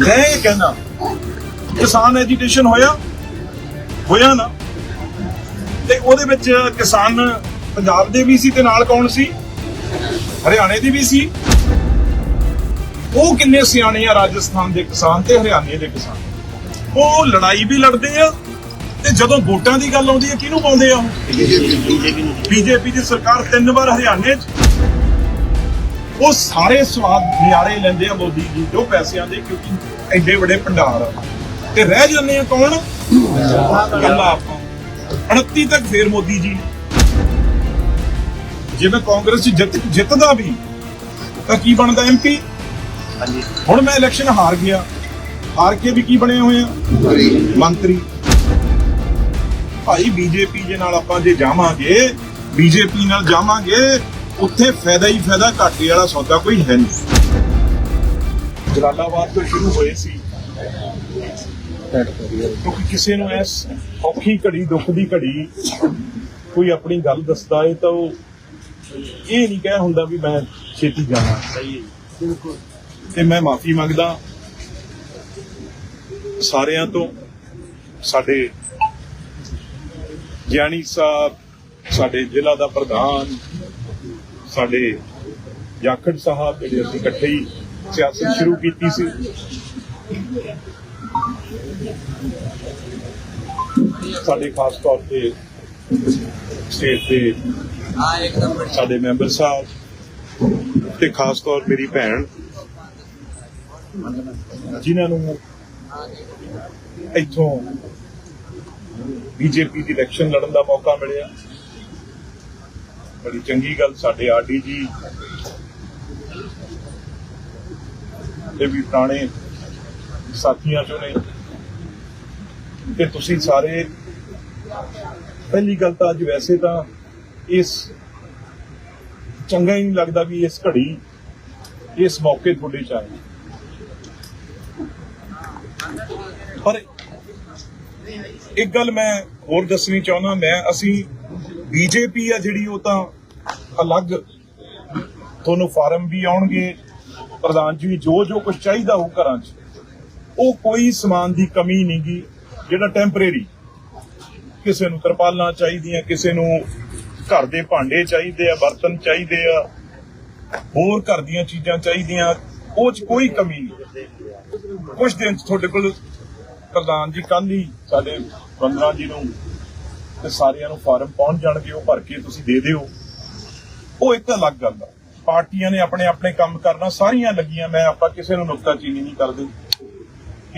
ਮੈਂ ਇਹ ਕਹਿਣਾ ਕਿਸਾਨ ਐਜੀਟੇਸ਼ਨ ਹੋਇਆ ਹੋਇਆ ਨਾ? ਤੇ ਉਹਦੇ ਵਿੱਚ ਕਿਸਾਨ ਪੰਜਾਬ ਦੇ ਵੀ ਸੀ ਤੇ ਨਾਲ ਕੌਣ ਸੀ? ਹਰਿਆਣੇ ਦੀ ਵੀ ਸੀ। ਉਹ ਕਿੰਨੇ ਸਿਆਣੇ ਆ ਰਾਜਸਥਾਨ ਦੇ ਕਿਸਾਨ ਤੇ ਹਰਿਆਣੇ ਦੇ ਕਿਸਾਨ? ਉਹ ਲੜਾਈ ਵੀ ਲੜਦੇ ਆ ਤੇ ਜਦੋਂ ਵੋਟਾਂ ਦੀ ਗੱਲ ਆਉਂਦੀ ਹੈ ਕਿਹਨੂੰ ਪਾਉਂਦੇ ਆ ਉਹ? ਬੀਜੇਪੀ ਦੀ ਸਰਕਾਰ ਤਿੰਨ ਵਾਰ ਹਰਿਆਣੇ 'ਚ ਉਹ ਸਾਰੇ ਸਵਾਦ ਨਿਆਰੇ ਲੈਂਦੇ ਆ ਮੋਦੀ ਜੀ ਜੋ ਪੈਸਿਆਂ ਦੇ ਕਿਉਂਕਿ ਐਡੇ ਵੱਡੇ ਭੰਡਾਰ ਆ। ਤੇ ਰਹਿ ਜਾਂਦੇ ਆ ਕੌਣ? ਗੱਲਾਂ ਆਪਾਂ। 29 ਤੱਕ ਫੇਰ ਮੋਦੀ ਜੀ। ਜਿਵੇਂ ਕਾਂਗਰਸ 'ਚ ਜਿੱਤ ਜਿੱਤਦਾ ਵੀ ਤਾਂ ਕੀ ਬਣਦਾ ਐਮਪੀ ਹਾਂਜੀ। ਹੁਣ ਮੈਂ ਇਲੈਕਸ਼ਨ ਹਾਰ ਗਿਆ। ਹਾਰ ਕੇ ਵੀ ਕੀ ਬਣੇ ਹੋਏ ਆ ਮੰਤਰੀ। ਭਾਈ ਬੀਜੇਪੀ ਦੇ ਨਾਲ ਆਪਾਂ ਜੇ ਜਾਵਾਂਗੇ ਬੀਜੇਪੀ ਨਾਲ ਜਾਵਾਂਗੇ ਉੱਥੇ ਫਾਇਦਾ ਹੀ ਫਾਇਦਾ ਘਾਟੇ ਵਾਲਾ ਸੌਦਾ ਕੋਈ ਹੈ ਨਹੀਂ। ਜਲਾਲਾਬਾਦ ਤੋਂ ਸ਼ੁਰੂ ਹੋਏ ਸੀ। ਕਿਉਂਕਿ ਕਿਸੇ ਨੂੰ ਐਸ ਔਖੀ ਘੜੀ ਦੁੱਖ ਦੀ ਘੜੀ ਕੋਈ ਆਪਣੀ ਗੱਲ ਦੱਸਦਾ ਏ ਤਾਂ ਉਹ ਇਹ ਨਹੀਂ ਕਹਿ ਹੁੰਦਾ ਵੀ ਮੈਂ ਛੇਤੀ ਜਾਣਾ। ਸਹੀ ਹੈ ਜੀ। ਤੇ ਮੈਂ ਮਾਫੀ ਮੰਗਦਾ। ਸਾਰਿਆਂ ਤੋਂ ਸਾਡੇ ਗਿਆਨੀ ਸਾਹਿਬ ਸਾਡੇ ਜ਼ਿਲ੍ਹਾ ਦਾ ਪ੍ਰਧਾਨ ਸਾਡੇ ਜਾਖੜ ਸਾਹਿਬ ਜਿਹੜੇ ਅਸੀਂ ਇਕੱਠੇ ਹੀ ਸਿਆਸਤ ਸ਼ੁਰੂ ਕੀਤੀ ਸੀ। ਸਾਡੇ ਖਾਸ ਤੌਰ ਤੇ ਸਟੇਟ ਦੇ ਸਾਡੇ ਮੈਂਬਰ ਸਾਹਿਬ ਤੇ ਖਾਸ ਤੌਰ ਮੇਰੀ ਭੈਣ, ਜਿਨ੍ਹਾਂ ਨੂੰ ਇੱਥੋਂ ਬੀਜੇਪੀ ਦੀ ਇਲੈਕਸ਼ਨ ਲੜਨ ਦਾ ਮੌਕਾ ਮਿਲਿਆ। ਬੜੀ ਚੰਗੀ ਗੱਲ ਸਾਡੇ ਆਰਡੀ ਜੀ ਇਹ ਵੀ ਪੁਰਾਣੇ ਸਾਥੀਆਂ ਚੋਂ ਨੇ। ਤੇ ਤੁਸੀਂ ਸਾਰੇ, ਪਹਿਲੀ ਗੱਲ ਤਾਂ ਅੱਜ ਵੈਸੇ ਤਾਂ ਇਸ ਚੰਗਾ ਹੀ ਨਹੀਂ ਲੱਗਦਾ ਵੀ ਇਸ ਘੜੀ ਇਸ ਮੌਕੇ ਤੁਹਾਡੇ ਚ ਆਏ। ਪਰ ਇੱਕ ਗੱਲ ਮੈਂ ਹੋਰ ਦੱਸਣੀ ਚਾਹੁੰਦਾ, ਮੈਂ ਅਸੀਂ ਬੀਜੇਪੀ ਆ ਜਿਹੜੀ, ਉਹ ਤਾਂ ਅਲੱਗ। ਤੁਹਾਨੂੰ ਫਾਰਮ ਵੀ ਆਉਣਗੇ, ਪ੍ਰਧਾਨ ਜੀ, ਜੋ ਜੋ ਕੁਝ ਚਾਹੀਦਾ ਹੋ ਘਰਾਂ 'ਚ। ਉਹ ਕੋਈ ਸਮਾਨ ਦੀ ਕਮੀ ਨਹੀਂਗੀ ਜਿਹੜਾ ਟੈਂਪਰੇਰੀ ਕਿਸੇ ਨੂੰ ਤਰਪਾਲਾਂ ਚਾਹੀਦੀਆਂ, ਕਿਸੇ ਨੂੰ ਘਰ ਦੇ ਭਾਂਡੇ ਚਾਹੀਦੇ ਆ, ਬਰਤਨ ਚਾਹੀਦੇ ਆ, ਹੋਰ ਘਰ ਦੀਆਂ ਚੀਜ਼ਾਂ ਚਾਹੀਦੀਆਂ, ਉਹ 'ਚ ਕੋਈ ਕਮੀ ਨਹੀਂ। ਕੁਝ ਦਿਨ 'ਚ ਤੁਹਾਡੇ ਕੋਲ ਪ੍ਰਧਾਨ ਜੀ ਕੱਲ ਹੀ ਸਾਡੇ ਬੰਦਰਾ ਜੀ ਨੂੰ ਤੇ ਸਾਰਿਆਂ ਨੂੰ ਫਾਰਮ ਪਹੁੰਚ ਜਾਣਗੇ, ਉਹ ਭਰ ਕੇ ਤੁਸੀਂ ਦੇ ਦਿਓ। ਉਹ ਇੱਕ ਅਲੱਗ ਗੱਲ ਆ। ਪਾਰਟੀਆਂ ਨੇ ਆਪਣੇ ਆਪਣੇ ਕੰਮ ਕਰਨਾ, ਸਾਰੀਆਂ ਲੱਗੀਆਂ, ਮੈਂ ਆਪਾਂ ਕਿਸੇ ਨੂੰ ਨੁਕਤਾਚੀਨੀ ਨਹੀਂ ਕਰਦੇ।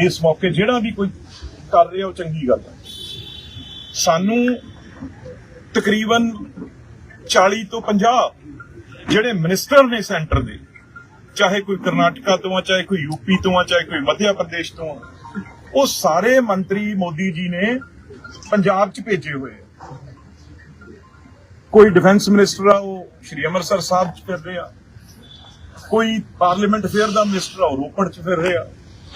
ਇਸ ਮੌਕੇ ਜਿਹੜਾ ਵੀ ਕੋਈ ਕਰ ਰਿਹਾ, ਉਹ ਚੰਗੀ ਗੱਲ ਹੈ ਸਾਨੂੰ ਤਕਰੀਬਨ 40 ਤੋਂ 50 ਜਿਹੜੇ ਮਿਨਿਸਟਰ ਨੇ ਸੈਂਟਰ ਦੇ, ਚਾਹੇ ਕੋਈ ਕਰਨਾਟਕਾ ਤੋਂ ਆ, ਚਾਹੇ ਕੋਈ ਯੂਪੀ ਤੋਂ ਆ, ਚਾਹੇ ਕੋਈ ਮੱਧ ਪ੍ਰਦੇਸ਼ ਤੋਂ ਆ, ਉਹ ਸਾਰੇ ਮੰਤਰੀ ਮੋਦੀ ਜੀ ਨੇ ਪੰਜਾਬ 'ਚ ਭੇਜੇ ਹੋਏ ਆ। ਕੋਈ ਡਿਫੈਂਸ ਮਿਨਿਸਟਰ ਆ, ਉਹ ਸ਼੍ਰੀ ਅੰਮ੍ਰਿਤਸਰ ਸਾਹਿਬ 'ਚ ਫਿਰ ਰਿਹਾ। ਕੋਈ ਪਾਰਲੀਮੈਂਟ ਅਫੇਅਰ ਦਾ ਮਿਨਿਸਟਰ ਆ, ਉਹ ਰੋਪੜ 'ਚ ਫਿਰ ਰਿਹਾ।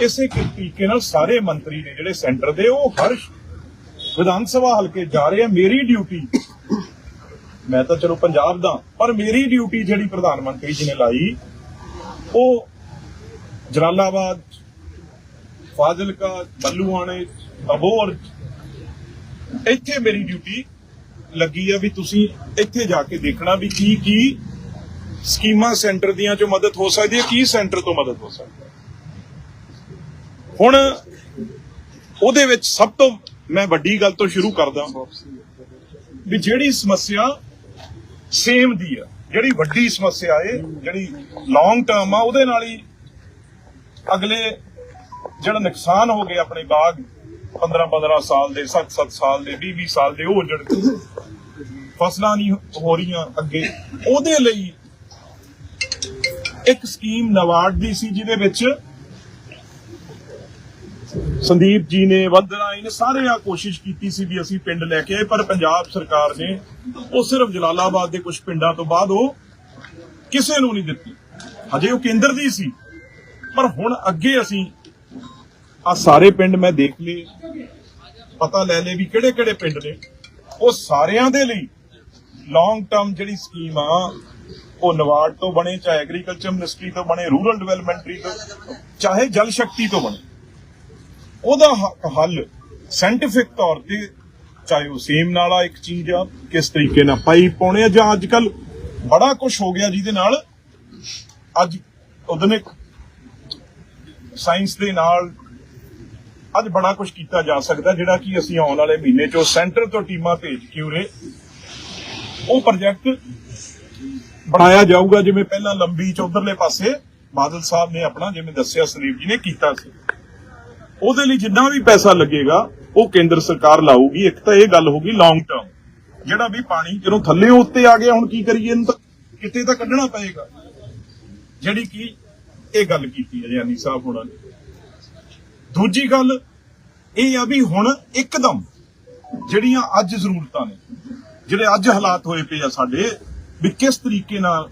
ਇਸੇ ਤਰੀਕੇ ਨਾਲ ਸਾਰੇ ਮੰਤਰੀ ਨੇ ਜਿਹੜੇ ਸੈਂਟਰ ਦੇ, ਉਹ ਹਰ ਵਿਧਾਨ ਸਭਾ ਹਲਕੇ ਜਾ ਰਹੇ ਆ, ਮੇਰੀ ਡਿਊਟੀ। ਮੈਂ ਤਾਂ ਚਲੋ ਪੰਜਾਬ ਦਾ, ਪਰ ਮੇਰੀ ਡਿਊਟੀ ਜਿਹੜੀ ਪ੍ਰਧਾਨ ਮੰਤਰੀ ਜੀ ਨੇ ਲਾਈ, ਉਹ ਜਲਾਲਾਬਾਦ, ਫਾਜ਼ਿਲਕਾ, ਬੱਲੂਆਣੇ ਅਬੋਰ ਇੱਥੇ ਮੇਰੀ ਡਿਊਟੀ ਲੱਗੀ ਆ ਵੀ ਤੁਸੀਂ ਇੱਥੇ ਜਾ ਕੇ ਦੇਖਣਾ ਵੀ ਕੀ ਕੀ ਸਕੀਮਾਂ ਸੈਂਟਰ ਦੀਆਂ ਜੋ ਮਦਦ ਹੋ ਸਕਦੀ ਹੈ, ਕੀ ਸੈਂਟਰ ਤੋਂ ਮਦਦ ਹੋ ਸਕਦੀ ਹੈ। ਹੁਣ ਉਹਦੇ ਵਿੱਚ ਸਭ ਤੋਂ ਮੈਂ ਵੱਡੀ ਗੱਲ ਤੋਂ ਸ਼ੁਰੂ ਕਰਦਾ ਵੀ ਜਿਹੜੀ ਸਮੱਸਿਆ ਸੇਮ ਦੀ ਆ, ਜਿਹੜੀ ਵੱਡੀ ਸਮੱਸਿਆ ਏ, ਜਿਹੜੀ ਲੌਂਗ ਟਰਮ ਆ, ਉਹਦੇ ਨਾਲ ਹੀ ਅਗਲੇ ਜਿਹੜਾ ਨੁਕਸਾਨ ਹੋ ਗਿਆ ਆਪਣੇ ਬਾਗ 15 15 ਸਾਲ ਦੇ 7 7 ਸਾਲ ਦੇ 20 20 ਸਾਲ ਦੇ ਉਹ ਜਿਹੜੇ ਫਸਲਾਂ ਨਹੀਂ ਹੋ ਰਹੀਆਂ ਅੱਗੇ, ਉਹਦੇ ਲਈ ਇੱਕ ਸਕੀਮ ਨਵਾਰਡ ਦੀ ਸੀ, ਜਿਹਦੇ ਵਿੱਚ ਸੰਦੀਪ ਜੀ ਨੇ, ਵੰਦਨਾ ਜੀ ਨੇ ਸਾਰੇ ਆ ਕੋਸ਼ਿਸ਼ ਕੀਤੀ ਸੀ ਵੀ ਅਸੀਂ ਪਿੰਡ ਲੈ ਕੇ ਆਏ, ਪਰ ਪੰਜਾਬ ਸਰਕਾਰ ਨੇ ਉਹ ਸਿਰਫ ਜਲਾਲਾਬਾਦ ਦੇ ਕੁਝ ਪਿੰਡਾਂ ਤੋਂ ਬਾਅਦ ਉਹ ਕਿਸੇ ਨੂੰ ਨਹੀਂ ਦਿੱਤੀ। ਹਜੇ ਉਹ ਕੇਂਦਰ ਦੀ ਸੀ, ਪਰ ਹੁਣ ਅੱਗੇ ਅਸੀਂ ਆ ਸਾਰੇ ਪਿੰਡ ਮੈਂ ਦੇਖ ਲਏ। ਪਤਾ ਲੈ ਲਏ ਵੀ ਕਿਹੜੇ ਕਿਹੜੇ ਪਿੰਡ ਨੇ। ਉਹ ਸਾਰਿਆਂ ਦੇ ਲਈ ਲੌਂਗ ਟਰਮ ਜਿਹੜੀ ਸਕੀਮ ਆ, ਉਹ ਨਵਾਰਡ ਤੋਂ ਬਣੇ, ਚਾਹੇ ਐਗਰੀਕਲਚਰ ਮਿਨਿਸਟਰੀ ਤੋਂ ਬਣੇ ਰੂਰਲ ਡਿਵੈਲਪਮੈਂਟਰੀ ਤੋਂ, ਚਾਹੇ ਜਲ ਸ਼ਕਤੀ ਤੋਂ ਬਣੇ। ਉਹਦਾ ਹੱਲ ਸਾਇੰਟਿਫਿਕ ਤੌਰ ਤੇ ਚਾਹੇ ਉਹ ਸੇਮ ਨਾਲਾ ਇੱਕ ਚੀਜ਼ ਆ, ਕਿਸ ਤਰੀਕੇ ਨਾਲ ਪਾਈਪ ਪਾਉਣੇ ਆ, ਜਾਂ ਅੱਜ ਕੱਲ ਬੜਾ ਕੁਝ ਹੋ ਗਿਆ ਜਿਹਦੇ ਨਾਲ ਅੱਜ ਉਹਦਨੇ ਸਾਇੰਸ ਦੇ ਨਾਲ ਅੱਜ ਬੜਾ ਕੁਝ ਕੀਤਾ ਜਾ ਸਕਦਾ ਜਿਹੜਾ ਕਿ ਅਸੀਂ ਆਉਣ ਵਾਲੇ ਮਹੀਨੇ ਚੋਂ ਸੈਂਟਰ ਤੋਂ ਟੀਮਾਂ ਭੇਜ ਕੇ ਉਰੇ ਉਹ ਪ੍ਰੋਜੈਕਟ ਬਣਾਇਆ ਜਾਊਗਾ। ਜਿਵੇਂ ਪਹਿਲਾਂ ਲੰਬੀ ਚ ਉਧਰਲੇ ਪਾਸੇ ਬਾਦਲ ਸਾਹਿਬ ਨੇ ਆਪਣਾ, ਜਿਵੇਂ ਦੱਸਿਆ ਸੰਦੀਪ ਜੀ ਨੇ, ਕੀਤਾ ਸੀ। ਉਹਦੇ ਲਈ ਜਿੰਨਾ ਵੀ ਪੈਸਾ ਲੱਗੇਗਾ, ਉਹ ਕੇਂਦਰ ਸਰਕਾਰ ਲਾਊਗੀ। ਇੱਕ ਤਾਂ ਇਹ ਗੱਲ ਹੋਗੀ ਲੌਂਗ ਟਰਮ ਜਿਹੜਾ ਵੀ ਪਾਣੀ ਜਦੋਂ ਥੱਲੇ ਉੱਤੇ ਆ ਗਿਆ, ਹੁਣ ਕੀ ਕਰੀਏ? ਇਹਨੂੰ ਤਾਂ ਕਿਤੇ ਤਾਂ ਕੱਢਣਾ ਪਏਗਾ। ਜਿਹੜੀ ਕਿ ਇਹ ਗੱਲ ਕੀਤੀ ਹੈ ਜਾਨੀ ਸਾਹਿਬ ਹੋਣਾ ਨੇ। ਦੂਜੀ ਗੱਲ ਇਹ ਆ ਵੀ ਹੁਣ ਇੱਕਦਮ ਜਿਹੜੀਆਂ ਅੱਜ ਜ਼ਰੂਰਤਾਂ ਨੇ, ਜਿਹੜੇ ਅੱਜ ਹਾਲਾਤ ਹੋਏ ਪਏ ਆ ਸਾਡੇ, ਵੀ ਕਿਸ ਤਰੀਕੇ ਨਾਲ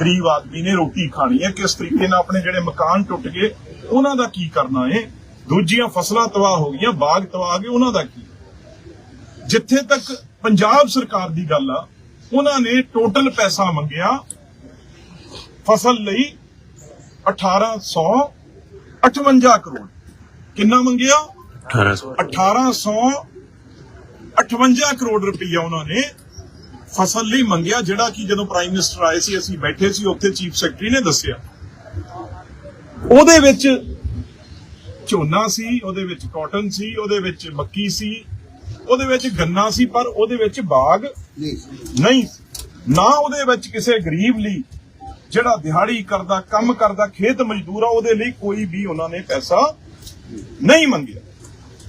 ਗਰੀਬ ਆਦਮੀ ਨੇ ਰੋਟੀ ਖਾਣੀ ਹੈ, ਕਿਸ ਤਰੀਕੇ ਨਾਲ ਆਪਣੇ ਜਿਹੜੇ ਮਕਾਨ ਟੁੱਟ ਗਏ, ਉਹਨਾਂ ਦਾ ਕੀ ਕਰਨਾ ਹੈ? ਦੂਜੀਆਂ ਫਸਲਾਂ ਤਬਾਹ ਹੋ ਗਈਆਂ, ਬਾਗ ਤਬਾਹ ਗਏ, ਉਹਨਾਂ ਦਾ ਕੀ? ਜਿੱਥੇ ਤੱਕ ਪੰਜਾਬ ਸਰਕਾਰ ਦੀ ਗੱਲ ਆ, ਉਹਨਾਂ ਨੇ ਟੋਟਲ ਪੈਸਾ ਮੰਗਿਆ ਫਸਲ ਲਈ 1858 ਕਰੋੜ। ਕਿੰਨਾ ਮੰਗਿਆ? 1800 1858 ਕਰੋੜ ਰੁਪਈਆ ਉਹਨਾਂ ਨੇ ਫਸਲ ਲਈ ਮੰਗਿਆ ਜਿਹੜਾ ਕਿ ਜਦੋਂ ਪ੍ਰਾਈਮ ਮਿਨਿਸਟਰ ਆਏ ਸੀ ਅਸੀਂ ਬੈਠੇ ਸੀ ਉੱਥੇ ਚੀਫ ਸੈਕਟਰੀ ਨੇ ਦੱਸਿਆ। ਉਹਦੇ ਵਿੱਚ ਝੋਨਾ ਸੀ ਉਹਦੇ ਵਿੱਚ ਕਾਟਨ ਸੀ ਉਹਦੇ ਵਿੱਚ ਮੱਕੀ ਸੀ ਉਹਦੇ ਵਿੱਚ ਗੰਨਾ ਸੀ ਪਰ ਉਹਦੇ ਵਿੱਚ ਬਾਗ ਨਹੀਂ। ਨਾ ਉਹਦੇ ਵਿੱਚ ਕਿਸੇ ਗਰੀਬ ਲਈ ਜਿਹੜਾ ਦਿਹਾੜੀ ਕਰਦਾ ਕੰਮ ਕਰਦਾ ਖੇਤ ਮਜ਼ਦੂਰ ਆ ਉਹਦੇ ਲਈ ਕੋਈ ਵੀ ਉਹਨਾਂ ਨੇ ਪੈਸਾ ਨਹੀਂ ਮੰਗਿਆ।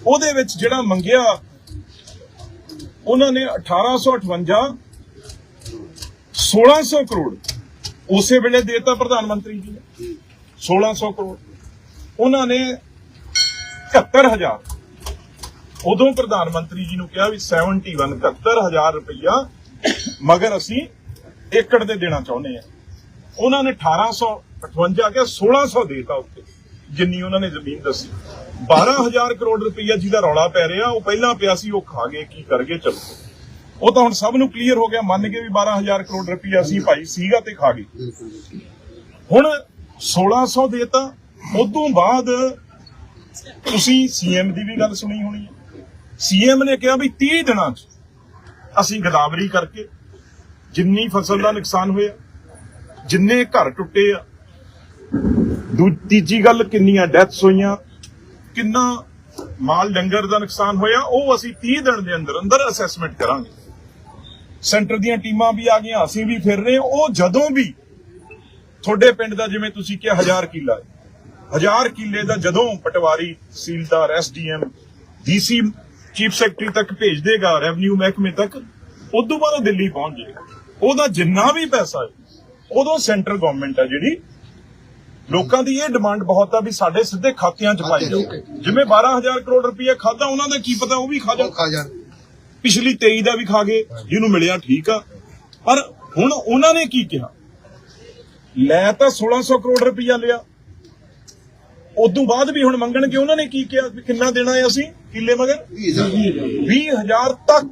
ਉਹਦੇ ਵਿੱਚ ਜਿਹੜਾ ਮੰਗਿਆ, ਉਹਨਾਂ ਨੇ 1858 1600 ਕਰੋੜ, ਉਸੇ ਵੇਲੇ ਦੇਤਾ ਪ੍ਰਧਾਨ ਮੰਤਰੀ ਜੀ ਨੇ। 1600 ਕਰੋੜ। ਉਹਨਾਂ ਨੇ 71000 ਉਦੋਂ ਪ੍ਰਧਾਨ ਮੰਤਰੀ ਜੀ ਨੂੰ ਕਿਹਾ ਵੀ 71 71000 ਰੁਪਇਆ ਮਗਰ ਅਸੀਂ ਏਕੜ ਦੇ ਦੇਣਾ ਚਾਹੁੰਦੇ ਆ ਉਹਨਾਂ ਨੇ 1858 ਕਿਹਾ 1600 ਦੇਤਾ ਉੱਤੇ। ਜਿੰਨੀ ਉਹਨਾਂ ਨੇ ਜ਼ਮੀਨ ਦੱਸੀ। 12000 ਕਰੋੜ ਰੁਪਈਆ ਜਿਹਦਾ ਰੌਲਾ ਪੈ ਰਿਹਾ, ਉਹ ਪਹਿਲਾਂ ਪਿਆ ਸੀ, ਉਹ ਖਾ ਗਏ, ਕੀ ਗਏ, ਚਲੋ। ਉਹ ਤਾਂ ਹੁਣ ਸਭ ਨੂੰ ਕਲੀਅਰ ਹੋ ਗਿਆ, ਮੰਨ ਕੇ ਵੀ 12000 ਕਰੋੜ ਰੁਪਈਆ ਸੀ, ਭਾਈ ਸੀਗਾ ਤੇ ਖਾ ਗਏ। ਹੁਣ 1600 ਦੇਤਾ ਉਦੋਂ ਬਾਅਦ ਤੁਸੀਂ ਸੀਐਮ ਦੀ ਵੀ ਗੱਲ ਸੁਣੀ ਹੋਣੀ ਹੈ। ਸੀਐਮ ਨੇ ਕਿਹਾ ਵੀ 30 ਦਿਨਾਂ 'ਚ ਅਸੀਂ ਗਦਾਵਰੀ ਕਰਕੇ ਜਿੰਨੀ ਫਸਲ ਦਾ ਨੁਕਸਾਨ ਹੋਇਆ, ਜਿੰਨੇ ਘਰ ਟੁੱਟੇ ਆ ਦੂ- ਤੀਜੀ ਗੱਲ, ਕਿੰਨੀਆਂ ਡੈਥਸ ਹੋਈਆਂ, ਕਿੰਨਾ ਮਾਲ ਡੰਗਰ ਦਾ ਨੁਕਸਾਨ ਹੋਇਆ, ਉਹ ਅਸੀਂ 30 ਦਿਨ ਦੇ ਅੰਦਰ ਅੰਦਰ ਅਸੈਸਮੈਂਟ ਕਰਾਂਗੇ। ਸੈਂਟਰ ਦੀਆਂ ਟੀਮਾਂ ਵੀ ਆ ਗਈਆਂ, ਅਸੀਂ ਵੀ ਫਿਰ ਰਹੇ ਉਹ ਜਦੋਂ ਵੀ ਤੁਹਾਡੇ ਪਿੰਡ ਦਾ ਜਿਵੇਂ ਤੁਸੀਂ ਕਿਹਾ, ਹਜ਼ਾਰ ਕਿੱਲਾ ਹੈ। ਹਜ਼ਾਰ ਕਿੱਲੇ ਦਾ ਜਦੋਂ ਪਟਵਾਰੀ ਤਹਿਸੀਲਦਾਰ ਐਸਡੀਐਮ ਡੀਸੀ ਚੀਫ ਸੈਕਟਰੀ ਤੱਕ ਭੇਜ ਦੇਗਾ ਰੈਵਨਿਊ ਮਹਿਕਮੇ ਤੱਕ, ਉਦੋਂ ਬਾਅਦ ਉਹ ਦਿੱਲੀ ਪਹੁੰਚ ਜਾਏਗਾ। ਉਹਦਾ ਜਿੰਨਾ ਵੀ ਪੈਸਾ ਹੈ, ਉਦੋਂ ਸੈਂਟਰ ਗਵਰਨਮੈਂਟ ਆ ਜਿਹੜੀ ਲੋਕਾਂ ਦੀ ਇਹ ਡਿਮਾਂਡ ਬਹੁਤ ਆ ਵੀ ਸਾਡੇ ਸਿੱਧੇ ਖਾਤਿਆਂ 'ਚ ਪਾਈ ਜਾਓ। ਜਿਵੇਂ 12000 ਕਰੋੜ ਰੁਪਏ ਖਾਦਾ ਉਹਨਾਂ ਦਾ ਕੀ ਪਤਾ ਉਹ ਵੀ ਖਾ ਜਾਣ। ਪਿਛਲੀ 23 ਦਾ ਵੀ ਖਾ ਗਏ ਜਿਹਨੂੰ ਮਿਲਿਆ ਠੀਕ ਆ। ਪਰ ਹੁਣ ਉਹਨਾਂ ਨੇ ਕੀ ਕਿਹਾ? ਲੈ ਤਾਂ 1600 ਕਰੋੜ ਰੁਪਇਆ ਲਿਆ। ਉਦੋਂ ਬਾਅਦ ਵੀ ਹੁਣ ਮੰਗਣਗੇ ਉਹਨਾਂ ਨੇ ਕੀ ਕਿਹਾ? ਵੀ ਕਿੰਨਾ ਦੇਣਾ ਹੈ ਅਸੀਂ? ਕਿੱਲੇ ਮਗਰ? 20000 ਤੱਕ।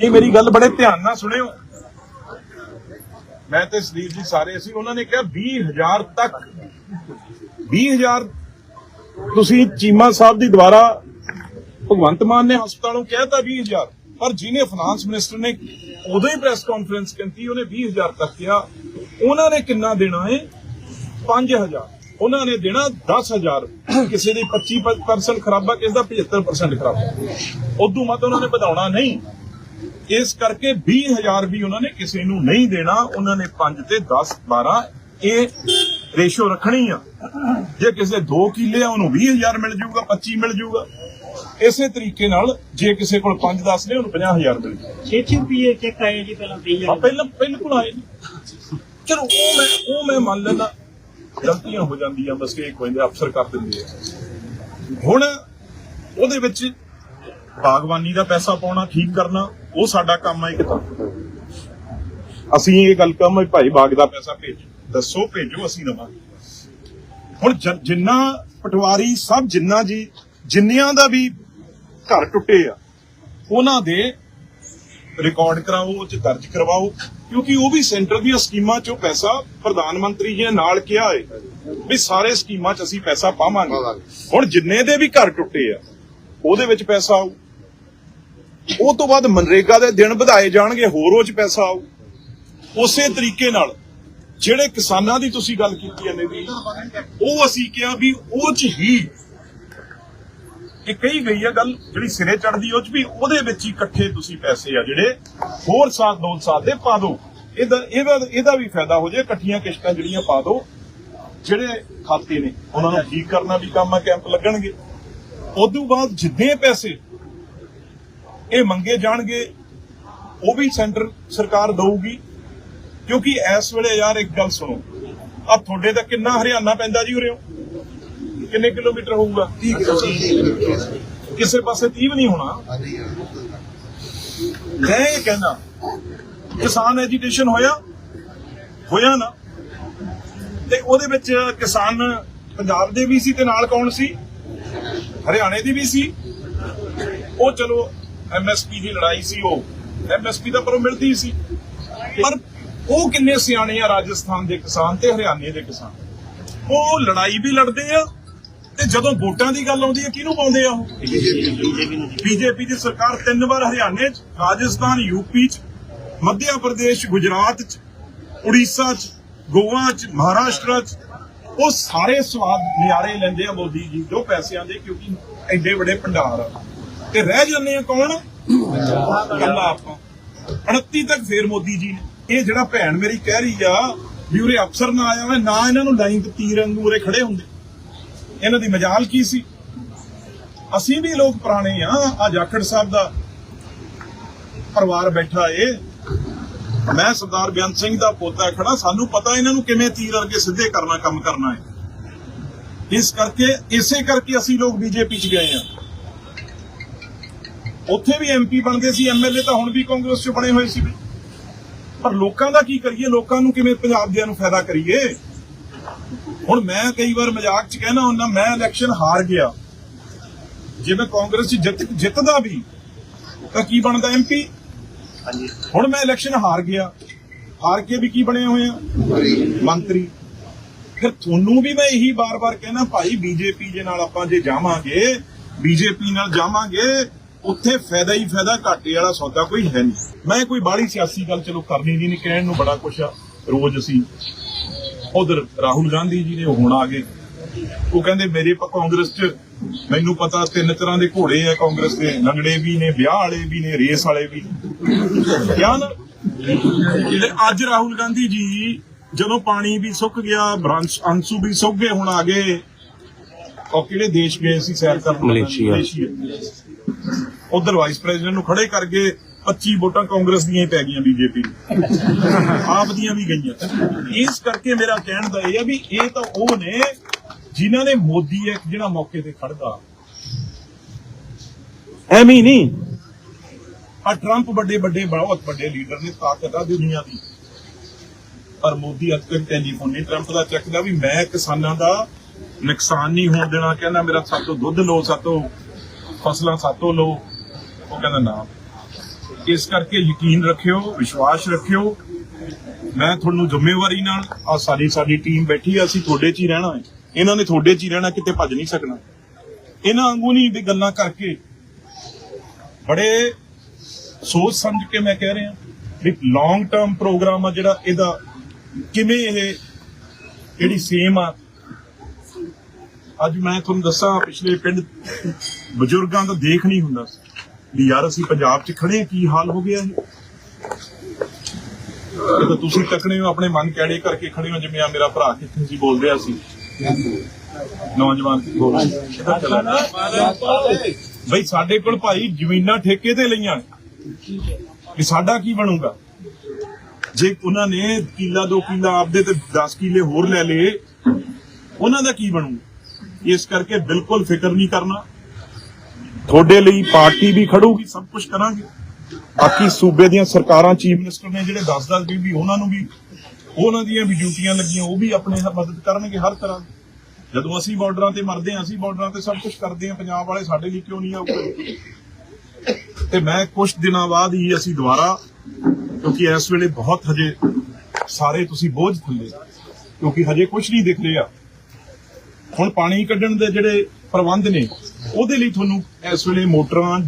ਇਹ ਮੇਰੀ ਗੱਲ ਬੜੇ ਧਿਆਨ ਨਾਲ ਸੁਣਿਓ। ਮੈਂ ਤੇ ਸਦੀਪ ਜੀ ਸਾਰੇ ਅਸੀਂ, ਉਹਨਾਂ ਨੇ ਕਿਹਾ 20000 ਤੱਕ। 20000 ਤੁਸੀਂ ਚੀਮਾ ਸਾਹਿਬ ਦੀ ਦੁਆਰਾ ਭਗਵੰਤ ਮਾਨ ਨੇ ਹਸਪਤਾਲੋਂ ਕਹਿਤਾ 20000 ਪਰ ਜਿਹਨੇ ਫਾਈਨਾਂਸ ਮਿਨਿਸਟਰ ਨੇ ਉਦੋਂ ਹੀ ਪ੍ਰੈਸ ਕਾਨਫਰੰਸ ਕੀਤੀ, ਉਹਨੇ 20000 ਤੱਕ ਕਿਹਾ। ਉਹਨਾਂ ਨੇ ਕਿੰਨਾ ਦੇਣਾ ਹੈ? 5000 ਉਹਨਾਂ ਨੇ ਦੇਣਾ 10000 ਕਿਸੇ ਦੀ 25% ਖਰਾਬਾ, ਕਿਸੇ ਦਾ 75% ਖਰਾਬਾ। ਉਦੋਂ ਮਤ ਉਹਨਾਂ ਨੇ ਵਧਾਉਣਾ ਨਹੀਂ। ਇਸ ਕਰਕੇ 20000 ਵੀ ਉਹਨਾਂ ਨੇ ਕਿਸੇ ਨੂੰ ਨਹੀਂ ਦੇਣਾ। ਉਹਨਾਂ ਨੇ 5 ਤੇ 10 12 ਇਹ ਰੇਸ਼ੋ ਰੱਖਣੀ ਆ। ਜੇ ਕਿਸੇ 2 ਕਿੱਲੇ ਆ ਉਹਨੂੰ 20000 ਮਿਲ ਜਾਊਗਾ 25 ਮਿਲ ਜਾਊਗਾ। ਇਸੇ ਤਰੀਕੇ ਨਾਲ ਜੇ ਕਿਸੇ ਕੋਲ 5 10 ਨੇ ਉਹਨੂੰ 50000 ਮਿਲ ਜਾਊਗਾ। 600 ਰੁਪਏ ਚੈੱਕ ਆਏ ਜੀ ਪਹਿਲਾਂ 20000 ਹਾਂ ਪਹਿਲਾਂ ਬਿਲਕੁਲ ਆਏ ਚਲੋ ਉਹ ਮੈਂ ਉਹ ਮੈਂ ਮੰਨ ਲੈਂਦਾ ਗਲਤੀਆਂ ਹੋ ਜਾਂਦੀਆਂ ਮਿਸਟੇਕ ਹੋ ਜਾਂਦੇ ਅਫਸਰ ਕਰ ਦਿੰਦੇ ਆ। ਹੁਣ ਉਹਦੇ ਵਿੱਚ ਬਾਗਬਾਨੀ ਦਾ ਪੈਸਾ ਪਾਉਣਾ ਠੀਕ ਕਰਨਾ ਉਹ ਸਾਡਾ ਕੰਮ ਹੈ ਇੱਕ ਤਾਂ। ਅਸੀਂ ਇਹ ਗੱਲ ਕਹਾਂ ਭਾਈ ਬਾਗ ਦਾ ਪੈਸਾ ਭੇਜ ਦੱਸੋ ਭੇਜੋ ਅਸੀਂ ਦਵਾਂਗੇ। ਹੁਣ ਜਿੰਨਾ ਪਟਵਾਰੀ ਸਭ ਜਿੰਨਾ ਜੀ ਜਿੰਨਿਆਂ ਦਾ ਵੀ ਘਰ ਟੁੱਟੇ ਆ ਉਹਨਾਂ ਦੇ ਰਿਕਾਰਡ ਕਰਾਓ ਉਹ ਚ ਦਰਜ ਕਰਵਾਓ ਕਿਉਂਕਿ ਉਹ ਵੀ ਸੈਂਟਰ ਦੀਆਂ ਸਕੀਮਾਂ ਚੋਂ ਪੈਸਾ ਪ੍ਰਧਾਨ ਮੰਤਰੀ ਜੀ ਨੇ ਨਾਲ ਕਿਹਾ ਹੈ ਵੀ ਸਾਰੇ ਸਕੀਮਾਂ 'ਚ ਅਸੀਂ ਪੈਸਾ ਪਾਵਾਂਗੇ। ਹੁਣ ਜਿੰਨੇ ਦੇ ਵੀ ਘਰ ਟੁੱਟੇ ਆ ਉਹਦੇ ਵਿੱਚ ਪੈਸਾ ਆਊ। ਉਹ ਤੋਂ ਬਾਅਦ ਮਨਰੇਗਾ ਦੇ ਦਿਨ ਵਧਾਏ ਜਾਣਗੇ, ਹੋਰ ਉਹ 'ਚ ਪੈਸਾ ਆਊ। ਉਸੇ ਤਰੀਕੇ ਨਾਲ ਜਿਹੜੇ ਕਿਸਾਨਾਂ ਦੀ ਤੁਸੀਂ ਗੱਲ ਕੀਤੀ ਜਾਂਦੇ ਵੀ ਉਹ ਅਸੀਂ ਕਿਹਾ ਵੀ ਉਹ 'ਚ ਹੀ ਇਹ ਕਹੀ ਗਈ ਆ ਗੱਲ ਜਿਹੜੀ ਸਿਰੇ ਚੜਦੀ ਉਹ 'ਚ ਵੀ ਉਹਦੇ ਵਿੱਚ ਹੀ ਇਕੱਠੇ ਤੁਸੀਂ ਪੈਸੇ ਆ ਜਿਹੜੇ ਹੋਰ ਸਾਲ, ਦੋ ਸਾਲ ਦੇ ਪਾ ਦਿਓ। ਇਹਦਾ ਇਹਦਾ ਇਹਦਾ ਵੀ ਫਾਇਦਾ ਹੋ ਜਾਏ, ਇਕੱਠੀਆਂ ਕਿਸ਼ਤਾਂ ਜਿਹੜੀਆਂ ਪਾ ਦਿਓ, ਜਿਹੜੇ ਖਾਤੇ ਨੇ, ਉਹਨਾਂ ਨੂੰ ਠੀਕ ਕਰਨਾ ਵੀ ਕੰਮ ਆ, ਕੈਂਪ ਲੱਗਣਗੇ। ਉਦੋਂ ਬਾਅਦ ਜਿੰਨੇ ਪੈਸੇ ਇਹ ਮੰਗੇ ਜਾਣਗੇ, ਉਹ ਵੀ ਸੈਂਟਰ ਸਰਕਾਰ ਦਊਗੀ। ਕਿਉਂਕਿ ਇਸ ਵੇਲੇ ਯਾਰ ਇੱਕ ਗੱਲ ਸੁਣੋ ਆ ਤੁਹਾਡੇ ਤਾਂ ਕਿੰਨਾ ਹਰਿਆਣਾ ਪੈਂਦਾ ਜੀ ਉਰਿਓ ਕਿੰਨੇ ਕਿਲੋਮੀਟਰ ਹੋਊਗਾ? 30 ਕਿਸੇ ਪਾਸੇ 30 ਵੀ ਨਹੀਂ ਹੋਣਾ। ਮੈਂ ਇਹ ਕਹਿੰਦਾ ਕਿਸਾਨ ਐਜੀਟੇਸ਼ਨ ਹੋਇਆ ਹੋਇਆ ਨਾ। ਤੇ ਉਹਦੇ ਵਿੱਚ ਕਿਸਾਨ ਪੰਜਾਬ ਦੇ ਵੀ ਸੀ ਤੇ ਨਾਲ ਕੌਣ ਸੀ? ਹਰਿਆਣੇ ਦੀ ਵੀ ਸੀ। ਉਹ ਚਲੋ ਐਮਐਸਪੀ ਦੀ ਲੜਾਈ ਸੀ ਉਹ। ਐਮਐਸਪੀ ਦਾ ਪਰ ਮਿਲਦੀ ਸੀ। ਪਰ ਉਹ ਕਿੰਨੇ ਸਿਆਣੇ ਆ ਰਾਜਸਥਾਨ ਦੇ ਕਿਸਾਨ ਤੇ ਹਰਿਆਣੇ ਦੇ ਕਿਸਾਨ। ਉਹ ਲੜਾਈ ਵੀ ਲੜਦੇ ਆ ਤੇ ਜਦੋਂ ਵੋਟਾਂ ਦੀ ਗੱਲ ਆਉਂਦੀ ਹੈ ਕਿਹਨੂੰ ਪਾਉਂਦੇ ਆ ਉਹ? ਬੀਜੇਪੀ ਦੀ ਸਰਕਾਰ ਤਿੰਨ ਵਾਰ ਹਰਿਆਣੇ 'ਚ, ਰਾਜਸਥਾਨ ਯੂਪੀ 'ਚ ਮੱਧ ਪ੍ਰਦੇਸ਼, ਗੁਜਰਾਤ 'ਚ, ਉੜੀਸਾ 'ਚ, ਗੋਆ 'ਚ, ਮਹਾਰਾਸ਼ਟਰ 'ਚ। ਉਹ ਸਾਰੇ ਸਵਾਦ ਨਿਆਰੇ ਲੈਂਦੇ ਆ ਮੋਦੀ ਜੀ, ਜੋ ਪੈਸਿਆਂ ਦੇ, ਕਿਉਂਕਿ ਐਡੇ ਵੱਡੇ ਭੰਡਾਰ ਆ। ਤੇ ਰਹਿ ਜਾਂਦੇ ਆ ਕੌਣ? ਕੱਲਾ ਆਪਾਂ। 29 ਤੱਕ ਫੇਰ ਮੋਦੀ ਜੀ ਨੇ। ਇਹ ਜਿਹੜਾ ਭੈਣ ਮੇਰੀ ਕਹਿ ਰਹੀ ਆ ਵੀ ਉਰੇ ਅਫਸਰ ਨਾ ਆਇਆ ਹੋਵੇ, ਨਾ ਇਹਨਾਂ ਨੂੰ ਲਾਈਨ ਤੇ ਤੀਰ ਵਾਂਗੂ ਉਰੇ ਖੜੇ ਹੁੰਦੇ। ਇਹਨਾਂ ਦੀ ਮਜਾਲ ਕੀ ਸੀ? ਅਸੀਂ ਵੀ ਲੋਕ ਪੁਰਾਣੇ ਆ। ਆ ਜਾਖੜ ਸਾਹਿਬ ਦਾ ਪਰਿਵਾਰ ਬੈਠਾ ਏ। ਮੈਂ ਸਰਦਾਰ ਬੇਅੰਤ ਸਿੰਘ ਦਾ ਪੋਤਾ ਖੜਾ। ਸਾਨੂੰ ਪਤਾ ਇਹਨਾਂ ਨੂੰ ਕਿਵੇਂ ਤੀਰ ਵਰਗੇ ਸਿੱਧੇ ਕਰਨਾ, ਕੰਮ ਕਰਨਾ ਹੈ ਇਸ ਕਰਕੇ, ਇਸੇ ਕਰਕੇ ਅਸੀਂ ਲੋਕ ਬੀਜੇਪੀ ਚ ਗਏ ਆ। ਉੱਥੇ ਵੀ ਐਮਪੀ ਬਣਦੇ ਸੀ ਐਮਐਲਏ ਤਾਂ ਹੁਣ ਵੀ ਕਾਂਗਰਸ ਚ ਬਣੇ ਹੋਏ ਸੀ। ਪਰ ਲੋਕਾਂ ਦਾ ਕੀ ਕਰੀਏ? ਲੋਕਾਂ ਨੂੰ ਕਿਵੇਂ ਪੰਜਾਬ ਦਿਆਂ ਨੂੰ ਫਾਇਦਾ ਕਰੀਏ? ਹੁਣ ਮੈਂ ਕਈ ਵਾਰ ਮਜ਼ਾਕ ਚ ਕਹਿਣਾ ਹੁੰਦਾ ਮੈਂ ਇਲੈਕਸ਼ਨ ਹਾਰ ਗਿਆ। ਜੇ ਮੈਂ ਕਾਂਗਰਸ ਚ ਜਿੱਤ ਜਿੱਤਦਾ ਵੀ ਤਾਂ ਕੀ ਬਣਦਾ ਐਮਪੀ ਹਾਂਜੀ। ਹੁਣ ਮੈਂ ਇਲੈਕਸ਼ਨ ਹਾਰ ਗਿਆ। ਹਾਰ ਕੇ ਵੀ ਕੀ ਬਣੇ ਹੋਏ ਆ? ਮੰਤਰੀ। ਫਿਰ ਤੁਹਾਨੂੰ ਵੀ ਮੈਂ ਇਹੀ ਬਾਰ-ਬਾਰ ਕਹਿਣਾ ਭਾਈ ਬੀਜੇਪੀ ਦੇ ਨਾਲ ਆਪਾਂ ਜੇ ਜਾਵਾਂਗੇ ਬੀਜੇਪੀ ਨਾਲ ਜਾਵਾਂਗੇ ਉੱਥੇ ਫਾਇਦਾ ਹੀ ਫਾਇਦਾ ਘਾਟੇ ਵਾਲਾ ਸੌਦਾ ਕੋਈ ਹੈ ਨਹੀਂ। ਮੈਂ ਕੋਈ ਬਾਹਲੀ ਸਿਆਸੀ ਗੱਲ ਚਲੋ ਕਰਨੀ ਨਹੀਂ ਨਹੀਂ ਕਹਿਣ ਨੂੰ ਬੜਾ ਕੁਛ ਆ। ਰੋਜ਼ ਅਸੀਂ ਉਧਰ ਰਾਹੁਲ ਗਾਂਧੀ ਜੀ ਨੇ ਹੁਣ ਆ ਗਏ। ਉਹ ਕਹਿੰਦੇ ਮੇਰੇ ਪ- ਕਾਂਗਰਸ 'ਚ ਮੈਨੂੰ ਪਤਾ ਤਿੰਨ ਤਰ੍ਹਾਂ ਦੇ ਘੋੜੇ ਆ ਕਾਂਗਰਸ ਦੇ ਲੰਗੜੇ ਵੀ ਨੇ ਵਿਆਹ ਵਾਲੇ ਵੀ ਨੇ ਰੇਸ ਵਾਲੇ ਵੀ ਨੇ। ਕਿਆ ਨਾ? ਜਿਹੜੇ ਅੱਜ ਰਾਹੁਲ ਗਾਂਧੀ ਜੀ ਜਦੋਂ ਪਾਣੀ ਵੀ ਸੁੱਕ ਗਿਆ ਬ੍ਰਾਂਚ ਅੰਸੂ ਵੀ ਸੁੱਕ ਗਏ ਹੁਣ ਆ ਗਏ। ਉਹ ਕਿਹੜੇ ਦੇਸ਼ ਗਏ ਸੀ ਸੈਰ ਕਰਨ? ਮਲੇਸ਼ੀਆ। ਉਧਰ ਵਾਈਸ ਪ੍ਰੈਜ਼ੀਡੈਂਟ ਨੂੰ ਖੜੇ ਕਰਕੇ 25 ਵੋਟਾਂ ਕਾਂਗਰਸ ਦੀਆਂ ਹੀ ਪੈ ਗਈਆਂ ਬੀਜੇਪੀ ਆਪ ਦੀਆਂ ਵੀ ਗਈਆਂ। ਇਸ ਕਰਕੇ ਮੇਰਾ ਕਹਿਣ ਦਾ ਇਹ ਆ ਵੀ ਇਹ ਤਾਂ ਉਹ ਨੇ ਜਿਨ੍ਹਾਂ ਨੇ ਮੋਦੀ ਇੱਕ ਜਿਹੜਾ ਮੌਕੇ ਤੇ ਖੜਦਾ ਐਵੇਂ ਨਹੀਂ। ਆ ਟਰੰਪ ਵੱਡੇ ਵੱਡੇ, ਬਹੁਤ ਵੱਡੇ ਲੀਡਰ ਨੇ ਤਾਕਤ ਆ ਦੁਨੀਆ ਦੀ। ਪਰ ਮੋਦੀ ਅੱਜ ਤੱਕ ਟੈਲੀਫੋਨ ਨਹੀਂ ਟਰੰਪ ਦਾ ਚੱਕਦਾ ਵੀ ਮੈਂ ਕਿਸਾਨਾਂ ਦਾ ਨੁਕਸਾਨ ਨਹੀਂ ਹੋਣ ਦੇਣਾ, ਕਹਿੰਦਾ ਮੇਰਾ ਸਾਤੋਂ ਦੁੱਧ ਲੋ ਸਾਤੋਂ ਫਸਲਾਂ ਸਾਤੋਂ ਲਓ, ਉਹ ਕਹਿੰਦਾ ਨਾ। ਇਸ ਕਰਕੇ ਯਕੀਨ ਰੱਖਿਓ, ਵਿਸ਼ਵਾਸ ਰੱਖਿਓ। ਮੈਂ ਤੁਹਾਨੂੰ ਜ਼ਿੰਮੇਵਾਰੀ ਨਾਲ ਆ ਸਾਡੀ ਸਾਡੀ ਟੀਮ ਬੈਠੀ ਆ, ਅਸੀਂ ਤੁਹਾਡੇ 'ਚ ਹੀ ਰਹਿਣਾ ਹੈ। ਇਹਨਾਂ ਨੇ ਤੁਹਾਡੇ 'ਚ ਹੀ ਰਹਿਣਾ, ਕਿਤੇ ਭੱਜ ਨਹੀਂ ਸਕਣਾ। ਇਹਨਾਂ ਵਾਂਗੂ ਨਹੀਂ ਵੀ ਗੱਲਾਂ ਕਰਕੇ। ਬੜੇ ਸੋਚ ਸਮਝ ਕੇ ਮੈਂ ਕਹਿ ਰਿਹਾ, ਵੀ ਲੌਂਗ ਟਰਮ ਪ੍ਰੋਗਰਾਮ ਆ ਜਿਹੜਾ, ਇਹਦਾ ਕਿਵੇਂ ਇਹ ਜਿਹੜੀ ਸੇਮ ਆ ਅੱਜ ਮੈਂ ਤੁਹਾਨੂੰ ਦੱਸਾਂ, ਪਿਛਲੇ ਪਿੰਡ ਬਜ਼ੁਰਗਾਂ ਦਾ ਦੇਖ ਨਹੀਂ ਹੁੰਦਾ ਸੀ ਵੀ ਯਾਰ ਅਸੀਂ ਪੰਜਾਬ 'ਚ ਖੜੇ ਕੀ ਹਾਲ ਹੋ ਗਿਆ ਇਹ? ਇਹ ਤੁਸੀਂ ਤੱਕਣੇ ਹੋ, ਆਪਣੇ ਮਨ ਕੈੜੇ ਕਰਕੇ ਖੜੇ ਹੋ, ਜਿਵੇਂ ਆ ਮੇਰਾ ਭਰਾ ਕਿੱਥੇ ਸੀ ਬੋਲ ਰਿਹਾ ਸੀ? ਨੌਜਵਾਨ ਬੋਲ ਬਈ ਸਾਡੇ ਕੋਲ ਭਾਈ ਜ਼ਮੀਨਾਂ ਠੇਕੇ ਤੇ ਲਈਆਂ ਕਿ ਸਾਡਾ ਕੀ ਬਣੂਗਾ? ਜੇ ਉਹਨਾਂ ਨੇ ਕਿੱਲਾ ਦੋ ਕਿੱਲਾ ਆਪਦੇ ਤੇ 10 ਕਿੱਲੇ ਹੋਰ ਲੈ ਲਏ, ਉਹਨਾਂ ਦਾ ਕੀ ਬਣੂਗਾ? ਇਸ ਕਰਕੇ ਬਿਲਕੁਲ ਫਿਕਰ ਨਹੀਂ ਕਰਨਾ। ਤੁਹਾਡੇ ਲਈ ਪਾਰਟੀ ਵੀ ਖੜੂਗੀ, ਸਭ ਕੁਝ ਕਰਾਂਗੇ। ਬਾਕੀ ਸੂਬੇ ਦੀਆਂ ਸਰਕਾਰਾਂ ਚੀਫ ਮਿਨਿਸਟਰ ਨੇ ਜਿਹੜੇ 10-10 ਵੀ ਵੀ ਉਹਨਾਂ ਨੂੰ ਵੀ, ਉਹਨਾਂ ਦੀਆਂ ਵੀ ਡਿਊਟੀਆਂ ਲੱਗੀਆਂ, ਉਹ ਵੀ ਆਪਣੇ ਮਦਦ ਕਰਨਗੇ ਹਰ ਤਰ੍ਹਾਂ ਜਦੋਂ ਅਸੀਂ ਬਾਰਡਰਾਂ ਤੇ ਮਰਦੇ ਹਾਂ, ਅਸੀਂ ਬਾਰਡਰਾਂ ਤੇ ਸਭ ਕੁਝ ਕਰਦੇ ਹਾਂ, ਪੰਜਾਬ ਵਾਲੇ ਸਾਡੇ ਲਈ ਕਿਉਂ ਨਹੀਂ ਆਉਗੇ ਤੇ ਮੈਂ ਕੁਝ ਦਿਨਾਂ ਬਾਅਦ ਹੀ ਅਸੀਂ ਦੁਬਾਰਾ, ਕਿਉਂਕਿ ਇਸ ਵੇਲੇ ਬਹੁਤ ਹਜੇ ਸਾਰੇ ਤੁਸੀਂ ਬੋਝ ਥੱਲੇ, ਕਿਉਂਕਿ ਹਜੇ ਕੁਝ ਨਹੀਂ ਦਿਖ ਰਿਹਾ। ਹੁਣ ਪਾਣੀ ਕੱਢਣ ਦੇ ਜਿਹੜੇ ਪ੍ਰਬੰਧ ਨੇ ਉਹਦੇ ਲਈ ਤੁਹਾਨੂੰ ਇਸ ਵੇਲੇ ਮੋਟਰਾਂ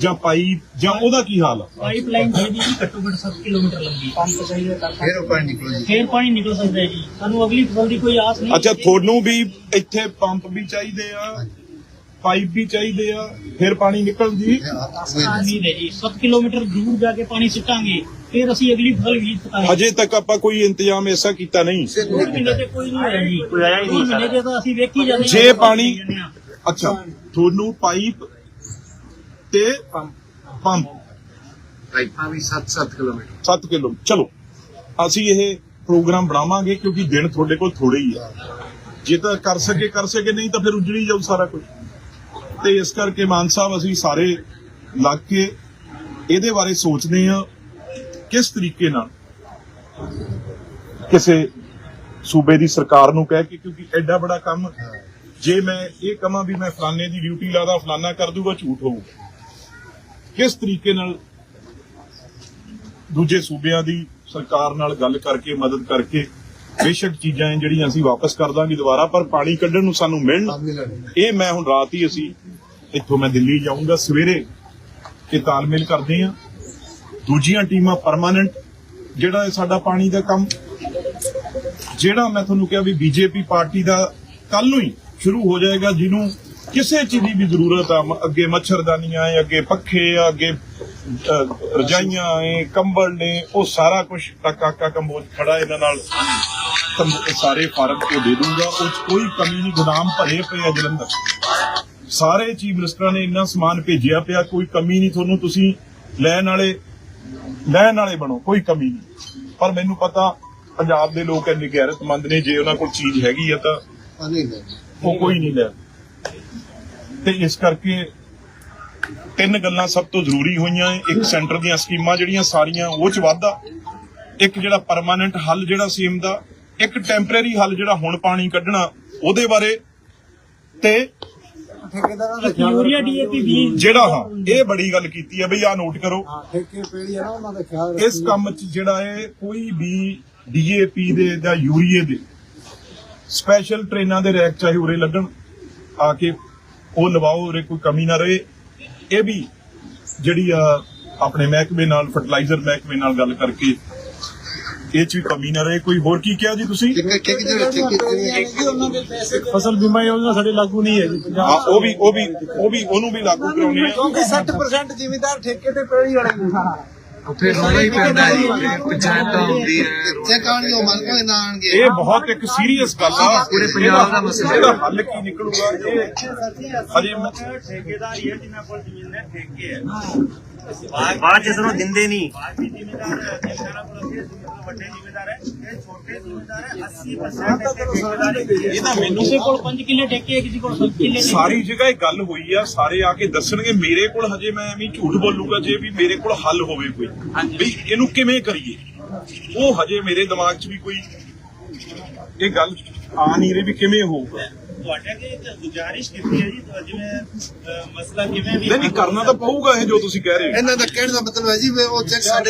ਜਾਂ ਪਾਈਪ ਜਾਂ ਉਹਦਾ ਕੀ ਹਾਲ ਆ? ਪਾਈਪਲਾਈਨ ਚਾਹੀਦੀ ਜੀ ਘੱਟੋ ਘੱਟ 7 ਕਿਲੋਮੀਟਰ ਲੰਬੀ ਪੰਪ ਚਾਹੀਦਾ ਤਾਂ ਫਿਰ ਪਾਣੀ ਨਿਕਲੋ ਜੀ। ਫੇਰ ਪਾਣੀ ਨਿਕਲ ਸਕਦਾ ਹੈ ਜੀ। ਸਾਨੂੰ ਅਗਲੀ ਫਸਲ ਦੀ ਕੋਈ ਆਸ ਨਹੀਂ ਅੱਛਾ ਤੁਹਾਨੂੰ ਵੀ ਇੱਥੇ ਪੰਪ ਵੀ ਚਾਹੀਦੇ ਆ ਪਾਈਪ ਵੀ ਚਾਹੀਦੇ ਆ ਫਿਰ ਪਾਣੀ ਨਿਕਲਣ ਦੀ ਉਮੀਦ ਹੈ ਜੀ। 7 ਕਿਲੋਮੀਟਰ ਦੂਰ ਜਾ ਕੇ ਪਾਣੀ ਸਿੱਟਾਂਗੇ ਫਿਰ ਅਸੀਂ ਅਗਲੀ ਫਸਲ ਵੀ ਸਕਾਂਗੇ ਹਜੇ ਤੱਕ ਆਪਾਂ ਕੋਈ ਇੰਤਜ਼ਾਮ ਐਸਾ ਕੀਤਾ ਨਹੀਂ। ਦੋ ਮਹੀਨੇ ਤੇ ਕੋਈ ਨਹੀਂ ਹੋਇਆ ਜੀ। ਕੋਈ ਆਇਆ ਹੀ ਨਹੀਂ ਮਹੀਨੇ ਤੇ ਤਾਂ ਅਸੀਂ ਵੇਖੀ ਜਾਂਦੇ ਹਾਂ। ਜੇ ਪਾਣੀ ਅੱਛਾ। ਤੁਹਾਨੂੰ ਪਾਈਪ ਤੇ ਪੰਪ। ਪਾਈਪਾਂ ਵੀ 7-7 ਕਿਲੋਮੀਟਰ। 7 ਕਿਲੋ ਚਲੋ। ਅਸੀਂ ਇਹ ਪ੍ਰੋਗਰਾਮ ਬਣਾਵਾਂਗੇ ਕਿਉਂਕਿ ਦਿਨ ਤੁਹਾਡੇ ਕੋਲ ਥੋੜੇ ਹੀ ਆ। ਜੇ ਤਾਂ ਕਰ ਸਕੇ ਕਰ ਸਕੇ ਨਹੀਂ ਤਾਂ ਫਿਰ ਉਜੜੀ ਜਾਊ ਸਾਰਾ ਕੁਝ। ਤੇ ਇਸ ਕਰਕੇ ਮਾਨ ਸਾਹਿਬ ਅਸੀਂ ਸਾਰੇ ਲੱਗ ਕੇ ਇਹਦੇ ਬਾਰੇ ਸੋਚਦੇ ਆ ਕਿਸ ਤਰੀਕੇ ਨਾਲ ਕਿਸੇ ਸੂਬੇ ਦੀ ਸਰਕਾਰ ਨੂੰ ਕਹਿ ਕੇ ਕਿਉਂਕਿ ਐਡਾ ਬੜਾ ਕੰਮ ਜੇ ਮੈਂ ਇਹ ਕਹਾਂ ਵੀ ਮੈਂ ਫਲਾਣੇ ਦੀ ਡਿਊਟੀ ਲਾਦਾ ਫਲਾਣਾ ਕਰ ਦੂਗਾ ਝੂਠ ਹੋਊਗਾ ਕਿਸ ਤਰੀਕੇ ਨਾਲ ਦੂਜੇ ਸੂਬਿਆਂ ਦੀ ਸਰਕਾਰ ਨਾਲ ਗੱਲ ਕਰਕੇ ਮਦਦ ਕਰਕੇ ਬੇਸ਼ੱਕ ਚੀਜ਼ਾਂ ਜਿਹੜੀਆਂ ਅਸੀਂ ਵਾਪਸ ਕਰ ਦਾਂਗੇ ਦੁਬਾਰਾ ਪਰ ਪਾਣੀ ਕੱਢਣ ਨੂੰ ਸਾਨੂੰ ਮਿਲਣ ਇਹ ਮੈਂ ਹੁਣ ਰਾਤ ਹੀ ਅਸੀਂ ਇੱਥੋਂ ਮੈਂ ਦਿੱਲੀ ਜਾਊਂਗਾ ਸਵੇਰੇ ਇਹ ਤਾਲਮੇਲ ਕਰਦੇ ਆ ਦੂਜੀਆਂ ਟੀਮਾਂ ਪਰਮਾਨੈਂਟ ਜਿਹੜਾ ਸਾਡਾ ਪਾਣੀ ਦਾ ਕੰਮ, ਜਿਹੜਾ ਮੈਂ ਤੁਹਾਨੂੰ ਕਿਹਾ ਵੀ ਬੀਜੇਪੀ ਪਾਰਟੀ ਦਾ ਕੱਲ ਨੂੰ ਹੀ ਸ਼ੁਰੂ ਹੋ ਜਾਏਗਾ, ਜਿਹਨੂੰ ਕਿਸੇ ਚੀਜ਼ ਦੀ ਵੀ ਜ਼ਰੂਰਤ ਆ ਅੱਗੇ ਮੱਛਰਦਾਨੀਆਂ ਹੈ ਅੱਗੇ ਪੱਖੇ ਆ, ਅੱਗੇ ਰਜਾਈਆਂ ਹੈ ਕੰਬਲ ਨੇ, ਉਹ ਸਾਰਾ ਕੁਝ ਕਾਕਾ ਕੰਬੋਜ ਖੜਾ ਇਹਨਾਂ ਨਾਲ। ਸਾਰੇ ਫਾਰਮ ਤੋਂ ਦੇ ਦੂੰਗਾ, ਉਹ ਕੋਈ ਕਮੀ ਨਹੀਂ, ਗੁਦਾਮ ਭਰੇ ਪਏ ਆ ਜਲੰਧਰ। ਸਾਰੇ ਚੀਫ ਮਿਨਿਸਟਰਾਂ ਨੇ ਇੰਨਾ ਸਮਾਨ ਭੇਜਿਆ ਪਿਆ, ਕੋਈ ਕਮੀ ਨਹੀਂ, ਤੁਹਾਨੂੰ ਤੁਸੀਂ ਲੈਣ ਵਾਲੇ ਲੈਣ ਵਾਲੇ ਬਣੋ, ਕੋਈ ਕਮੀ ਨਹੀਂ। ਪਰ ਮੈਨੂੰ ਪਤਾ ਪੰਜਾਬ ਦੇ ਲੋਕ ਇੰਨੇ ਗੈਰਤਮੰਦ ਨੇ, ਜੇ ਉਹਨਾਂ ਕੋਲ ਚੀਜ਼ ਹੈਗੀ ਆ ਤਾਂ ਉਹ ਕੋਈ ਨਹੀਂ ਲੈ ਤੇ ਇਸ ਕਰਕੇ ਤਿੰਨ ਗੱਲਾਂ ਸਭ ਤੋਂ ਜ਼ਰੂਰੀ ਹੋਈਆਂ, ਇੱਕ ਸੈਂਟਰ ਦੀਆਂ ਸਕੀਮਾਂ ਜਿਹੜੀਆਂ ਸਾਰੀਆਂ, ਉਹ ਚ ਵਾਧਾ। ਇੱਕ ਜਿਹੜਾ ਪਰਮਾਨੈਂਟ ਹੱਲ ਜਿਹੜਾ ਸੀਮ ਦਾ, ਇੱਕ ਟੈਂਪਰੇਰੀ ਹੱਲ ਜਿਹੜਾ ਹੁਣ ਪਾਣੀ ਕੱਢਣਾ, ਉਹਦੇ ਬਾਰੇ ਤੇ ਯੂਰੀਆ ਡੀਏਪੀ ਵੀ ਜਿਹੜਾ ਹਾਂ ਇਹ ਬੜੀ ਗੱਲ ਕੀਤੀ ਹੈ ਬਈ ਆ ਨੋਟ ਕਰੋ। ਠੇਕੇ ਪੇੜੀ ਆ ਨਾ ਉਹਨਾਂ ਦਾ ਖਿਆਲ ਇਸ ਕੰਮ 'ਚ ਜਿਹੜਾ ਹੈ ਕੋਈ ਵੀ ਡੀਏਪੀ ਦੇ ਜਾਂ ਯੂਰੀਏ ਦੇ ਸਪੈਸ਼ਲ ਟ੍ਰੇਨਾਂ ਦੇ ਰੈਕ ਚਾਹੇ ਉਰੇ ਲੱਗਣ ਆ ਕੇ ਉਹ ਲਵਾਓ ਉਰੇ ਕੋਈ ਕਮੀ ਨਾ ਰਹੇ। ਇਹ ਵੀ ਜਿਹੜੀ ਆ ਆਪਣੇ ਮਹਿਕਮੇ ਨਾਲ ਫਰਟੀਲਾਈਜ਼ਰ ਮਹਿਕਮੇ ਨਾਲ ਗੱਲ ਕਰਕੇ ਇਹ ਚ ਵੀ ਕਮੀ ਨਾ ਰਹੇ। ਕੋਈ ਹੋਰ ਕੀ ਕਿਹਾ ਜੀ ਤੁਸੀਂ? ਫਸਲ ਬੀਮਾ ਯੋਜਨਾ ਸਾਡੇ ਲਾਗੂ ਨਹੀਂ ਹੈ ਜੀ। ਹਾਂ ਉਹ ਵੀ ਉਹ ਵੀ ਉਹ ਵੀ ਉਹਨੂੰ ਵੀ ਲਾਗੂ ਕਰਾਉਣੀ ਹੈ। ਕਿਉਂਕਿ 60% ਜ਼ਿਮੀਦਾਰ ਠੇਕੇ ਤੇ ਪੇੜੀ ਵਾਲੇ ਨੇ। ਫਿਰ ਹੋਣਾ ਹੀ ਪੈਂਦਾ ਜੀ। ਪੰਚਾਇਤ ਹੁੰਦੀ ਹੈ ਆਣਗੇ ਉਹ ਮਾਲਕਾਂ ਦੇ ਨਾਂ ਆਣਗੇ? ਇਹ ਬਹੁਤ ਇੱਕ ਸੀਰੀਅਸ ਗੱਲ ਆ। ਪੂਰੇ ਪੰਜਾਬ ਦਾ ਮਸਲਾ ਹੈ। ਇਹਦਾ ਹੱਲ ਕੀ ਨਿਕਲੂਗਾ? ਇਹ ਹਜੇ ਠੇਕੇਦਾਰ ਹੀ ਹੈ ਜਿਨ੍ਹਾਂ ਕੋਲ ਜ਼ਮੀਨ ਦੇ ਠੇਕੇ ਹੈ। ਬਾਅਦ ਚ ਸਾਨੂੰ ਦਿੰਦੇ ਨਹੀਂ। ਬਾਕੀ ਜ਼ਿਮੀਦਾਰ ਜ਼ਿਮੀਦਾਰਾਂ ਕੋਲ ਅਸੀਂ ਜ਼ਿਮੀਦਾਰ ਵੱਡੇ ਜ਼ਿਮੀਦਾਰ ਹੈ। ਇਹ ਛੋਟੇ ਜ਼ਿਮੀਦਾਰ ਹੈ 80% ਠੇਕੇਦਾਰੀ ਇਹ ਤਾਂ ਮੈਨੂੰ ਕਿਸੇ ਕੋਲ 5 ਕਿੱਲੇ ਠੇਕੇ ਹੈ ਕਿਸੇ ਕੋਲ 7 ਕਿੱਲੇ ਠੇਕੇ। ਸਾਰੀ ਜਗ੍ਹਾ ਇਹ ਗੱਲ ਹੋਈ ਆ ਸਾਰੇ ਆ ਕੇ ਦੱਸਣਗੇ ਮੇਰੇ ਕੋਲ ਹਜੇ ਮੈਂ ਐਵੇਂ ਝੂਠ ਬੋਲੂਗਾ ਜੇ ਵੀ ਮੇਰੇ ਕੋਲ ਹੱਲ ਹੋਵੇ ਕੋਈ। ਵੀ ਇਹਨੂੰ ਕਿਵੇਂ ਕਰੀਏ? ਉਹ ਹਜੇ ਮੇਰੇ ਦਿਮਾਗ 'ਚ ਵੀ ਕੋਈ ਇਹ ਗੱਲ ਆ ਨਹੀਂ ਰਹੀ ਵੀ ਕਿਵੇਂ ਹੋਊਗਾ। ਤੁਹਾਡੇ ਅੱਗੇ ਇੱਕ ਗੁਜ਼ਾਰਿਸ਼ ਕੀਤੀ ਹੈ ਜੀ ਤਾਂ ਜਿਵੇਂ ਅਹ, ਮਸਲਾ ਕਿਵੇਂ ਵੀ ਨਹੀਂ ਨਹੀਂ ਕਰਨਾ ਤਾਂ ਪਊਗਾ ਇਹ ਜੋ ਤੁਸੀਂ ਕਹਿ ਰਹੇ ਹੋ। ਇਹਨਾਂ ਦਾ ਕਹਿਣ ਦਾ ਮਤਲਬ ਹੈ ਜੀ ਵੀ ਉਹ ਚੈੱਕ ਸਾਡੇ